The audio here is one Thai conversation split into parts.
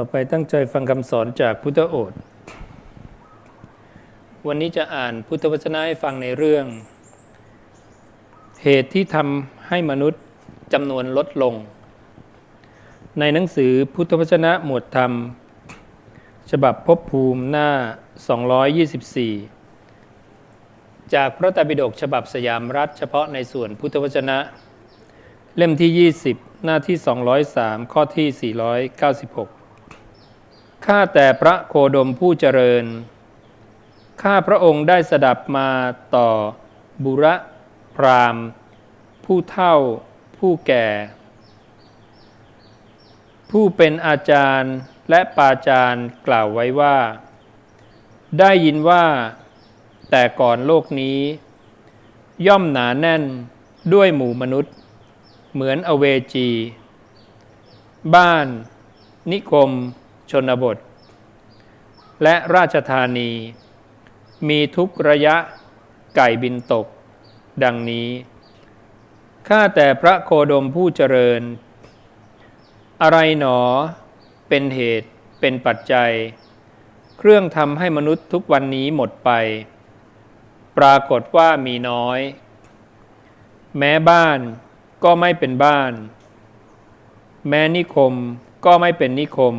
ต่อไปตั้งใจฟังคำสอนจากพุทธโอษฐ์วันนี้จะอ่านพุทธวจนะให้ฟังในเรื่อง เหตุที่ทำให้มนุษย์จำนวนลดลง ในหนังสือพุทธวจนะหมวดธรรม ฉบับภพภูมิหน้า 224 จากพระตรปิฎกฉบับสยามรัฐเฉพาะในส่วนพุทธวจนะ เล่มที่ 20 หน้าที่ 203 ข้อที่ 496 ข้าแต่พระโคดมผู้เจริญ ข้าพระองค์ได้สดับมาต่อ บุระพรามณ์ผู้เท่า ผู้แก่ ผู้เป็นอาจารย์และปาจารย์กล่าวไว้ว่า ได้ยินว่า แต่ก่อนโลกนี้ ย่อมหนาแน่นด้วยหมู่มนุษย์ เหมือนอเวจี บ้าน นิคม ชนบท และราชธานี มีทุกระยะไก่บินตก ดังนี้ ข้าแต่พระโคดมผู้เจริญ อะไรหนอ เป็นเหตุเป็นปัจจัย เครื่องทำให้มนุษย์ทุกวันนี้หมดไป ปรากฏว่ามีน้อย แม้บ้านก็ไม่เป็นบ้าน แม้นิคมก็ไม่เป็นนิคม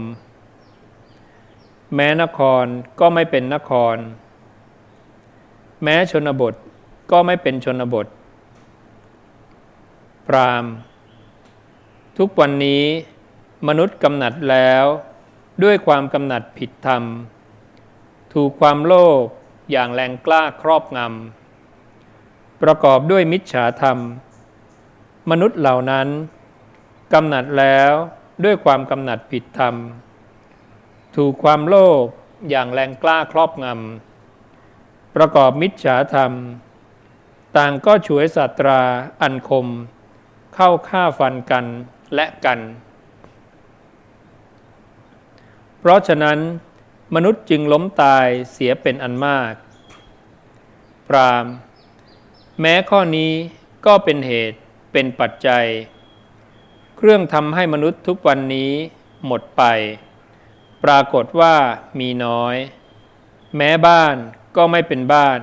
แม้นครก็ไม่เป็นนคร แม้ชนบทก็ไม่เป็นชนบท พรามทุกวันนี้ มนุษย์กำหนัดแล้ว ด้วยความกำหนัดผิดธรรม ถูกความโลภอย่างแรงกล้าครอบงำประกอบด้วยมิจฉาธรรม มนุษย์เหล่านั้นกำหนัดแล้วด้วยความกำหนัดผิดธรรม ถูกความโลภอย่างแรงกล้าครอบงำ ประกอบมิจฉาธรรม ต่างก็ฉวยสัตราอันคม เข้าฆ่าฟันกันและกัน เพราะฉะนั้น มนุษย์จึงล้มตายเสียเป็นอันมากปรามแม้ข้อนี้ก็เป็นเหตุเป็นปัจจัย เครื่องทำให้มนุษย์ทุกวันนี้หมดไป ปรากฏว่ามีน้อย แม้บ้านก็ไม่เป็นบ้าน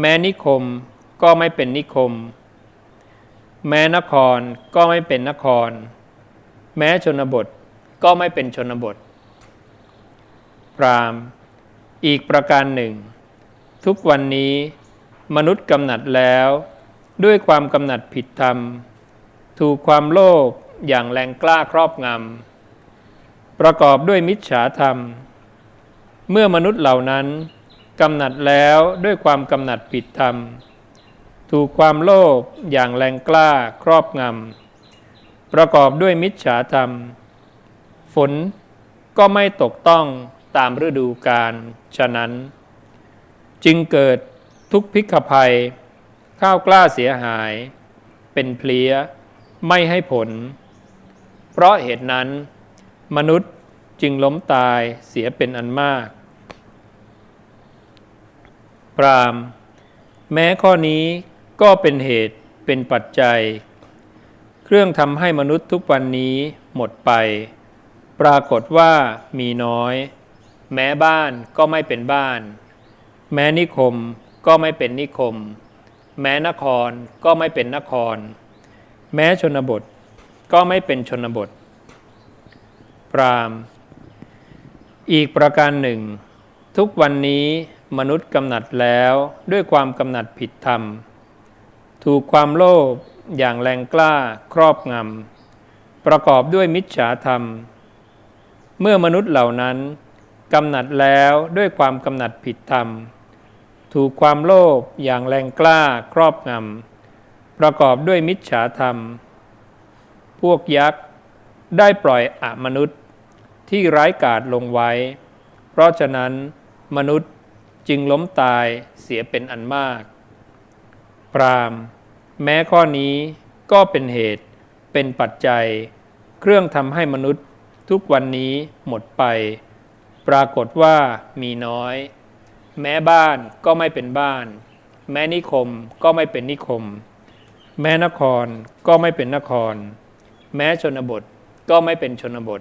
แม้นิคมก็ไม่เป็นนิคม แม้นครก็ไม่เป็นนคร แม้ชนบทก็ไม่เป็นชนบท พรามอีกประการหนึ่ง ทุกวันนี้มนุษย์กำหนัดแล้ว ด้วยความกำหนัดผิดธรรม ถูกความโลภอย่างแรงกล้าครอบงำ ประกอบด้วยมิจฉาธรรม เมื่อมนุษย์เหล่านั้นกำหนัดแล้วด้วยความกำหนัดผิดธรรม ถูกความโลภอย่างแรงกล้าครอบงำประกอบด้วยมิจฉาธรรม ฝนก็ไม่ตกต้องตามฤดูกาลฉะนั้น จึงเกิดทุกพิกภัย ข้าวกล้าเสียหาย เป็นเพลียไม่ให้ผล เพราะเหตุนั้น มนุษย์จึงล้มตายเสียเป็นอันมาก ปราม แม้ข้อนี้ก็เป็นเหตุเป็นปัจจัย เครื่องทำให้มนุษย์ทุกวันนี้หมดไป ปรากฏว่ามีน้อย แม้บ้านก็ไม่เป็นบ้าน แม้นิคมก็ไม่เป็นนิคม แม้นครก็ไม่เป็นนคร แม้ชนบทก็ไม่เป็นชนบท ปรามอีกประการหนึ่ง ทุกวันนี้มนุษย์กำหนัดแล้วด้วยความกำหนัดผิดธรรม ถูกความโลภอย่างแรงกล้าครอบงำประกอบด้วยมิจฉาธรรม เมื่อมนุษย์เหล่านั้นกำหนัดแล้วด้วยความกำหนัดผิดธรรม ถูกความโลภอย่างแรงกล้าครอบงำประกอบด้วยมิจฉาธรรม พวกยักษ์ได้ปล่อยอมนุษย์ ที่ร้ายกาจลงไว้ เพราะฉะนั้นมนุษย์จึงล้มตายเสียเป็นอันมากปรามแม้ข้อนี้ก็เป็นเหตุเป็นปัจจัย เครื่องทำให้มนุษย์ทุกวันนี้หมดไป ปรากฏว่ามีน้อย แม้บ้านก็ไม่เป็นบ้าน แม้นิคมก็ไม่เป็นนิคม แม้นครก็ไม่เป็นนคร แม้ชนบทก็ไม่เป็นชนบท